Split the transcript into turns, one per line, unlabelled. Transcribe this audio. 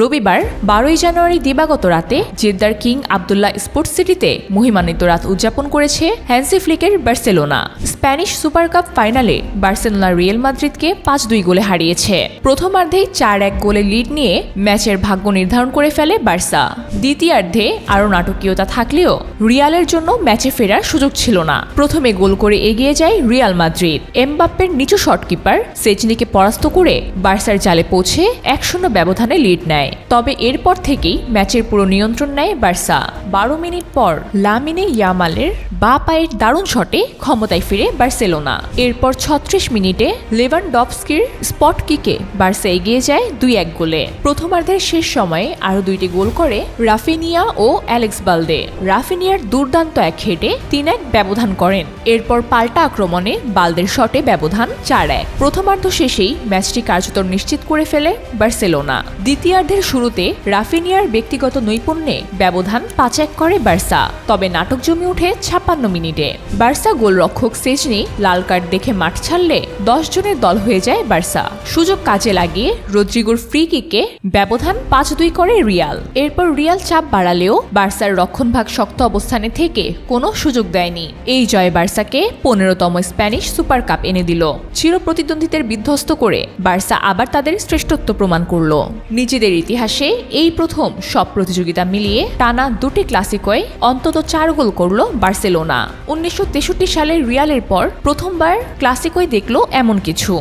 রবিবার বারোই জানুয়ারি দিবাগত রাতে জেদ্দার কিং আবদুল্লাহ স্পোর্টস সিটিতে মহিমান্বিত রাত উদযাপন করেছে হ্যান্সি ফ্লিকের বার্সেলোনা। স্প্যানিশ সুপার কাপ ফাইনালে বার্সেলোনা রিয়েল মাদ্রিদকে পাঁচ দুই গোলে হারিয়েছে। প্রথমার্ধেই চার এক গোলে লিড নিয়ে ম্যাচের ভাগ্য নির্ধারণ করে ফেলে বার্সা। দ্বিতীয়ার্ধে আরও নাটকীয়তা থাকলেও রিয়ালের জন্য ম্যাচে ফেরার সুযোগ ছিল না। প্রথমে গোল করে এগিয়ে যায় রিয়াল মাদ্রিদ। এমবাপ্পের নিচু শটকিপার সেচনিকে পরাস্ত করে বার্সার জালে পৌঁছে এক শূন্য ব্যবধানে লিড নেয়। তবে এরপর থেকেই ম্যাচের পুরো নিয়ন্ত্রণ নেয় বার্সা। বারো মিনিট পর লামিনে ইয়ামালের বা পায়ের দারুণ শটে ক্ষমতায় ফিরে বার্সেলোনা। এরপর ছত্রিশ মিনিটে লেভান ডবস্কির স্পট কিকে বার্সা এগিয়ে যায় দুই এক গোলে। প্রথমার্ধের শেষ সময়ে আরও দুইটি গোল করে রাফিনিয়া ও অ্যালেক্স বালদে। রাফিনিয়ার দুর্দান্ত এক হেডে তিন এক ব্যবধান করেন। এরপর পাল্টা আক্রমণে বালদের শটে ব্যবধান চার এক প্রথমার্ধ শেষেই ম্যাচটি কার্যত নিশ্চিত করে ফেলে বার্সেলোনা। দ্বিতীয়ার্ধের শুরুতে রাফিনিয়ার ব্যক্তিগত নৈপুণ্যে ব্যবধান পাঁচ এক করে বার্সা। তবে নাটক জমে ওঠে ছাপ্পান্ন মিনিটে। বার্সা গোলরক্ষক সেজনি লাল কার্ড দেখে মাঠ ছাড়লে দশ জনের দল হয়ে যায় বার্সা। সুযোগ কাজে লাগিয়ে রদ্রিগোর ফ্রি কিকে ব্যবধান পাঁচ দুই করে রিয়াল। এরপর রিয়াল চাপ বাড়ালেও বার্সার রক্ষণভাগ শক্ত অবস্থানে থেকে কোনো সুযোগ দেয়নি। এই জয় বার্সাকে পনেরোতম স্প্যানিশ সুপার কাপ এনে দিল। চির প্রতিদ্বন্দ্বিতার বিধ্বস্ত করে বার্সা আবার তাদের শ্রেষ্ঠত্ব প্রমাণ করল। নিজেদের ইতিহাসে এই প্রথম সব প্রতিযোগিতা মিলিয়ে টানা দুটি ক্লাসিকয়ে অন্তত চার গোল করল বার্সেলোনা। উনিশশো তেষট্টি সালে রিয়ালের পর প্রথমবার ক্লাসিকই দেখল এমন কিছু।